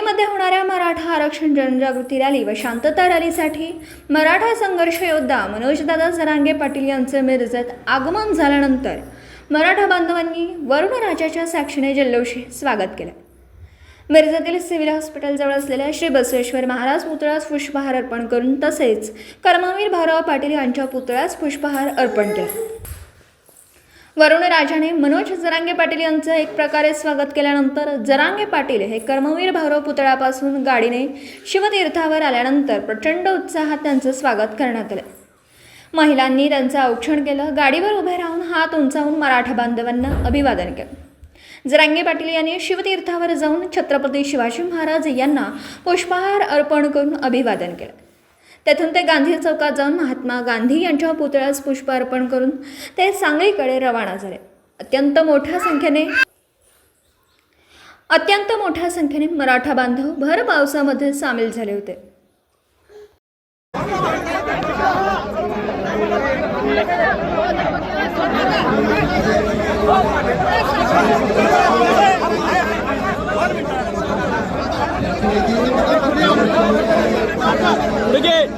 मध्ये होणाऱ्या मराठा आरक्षण जनजागृती रॅली व शांतता रॅलीसाठी मराठा संघर्ष योद्धा मनोजदादा जरांगे पाटील यांचे मिरजेत आगमन झाल्यानंतर मराठा बांधवांनी वरुण राजाच्या साक्षीने जल्लोषी स्वागत केलं. मिरजेतील सिव्हिल हॉस्पिटलजवळ असलेल्या श्री बसवेश्वर महाराज पुतळ्यास पुष्पहार अर्पण करून तसेच कर्मवीर भाऊराव पाटील यांच्या पुतळ्यास पुष्पहार अर्पण केला. वरुण राजाने मनोज जरांगे पाटील यांचं एक प्रकारे स्वागत केल्यानंतर जरांगे पाटील हे कर्मवीर भाऊराव पुतळ्यापासून गाडीने शिवतीर्थावर आल्यानंतर प्रचंड उत्साहात त्यांचं स्वागत करण्यात आलं. महिलांनी त्यांचं औक्षण केलं गाडीवर उभे राहून हात उंचावून मराठा बांधवांना अभिवादन केलं. जरांगे पाटील यांनी शिवतीर्थावर जाऊन छत्रपती शिवाजी महाराज यांना पुष्पहार अर्पण करून अभिवादन केलं. तेथून ते गांधी चौकात जाऊन महात्मा गांधी यांच्या पुतळ्यास पुष्प अर्पण करून ते सांगलीकडे रवाना झाले. अत्यंत मोठ्या संख्येने अत्यंत मोठ्या संख्येने मराठा बांधव भर पावसामध्ये सामील झाले होते. 되게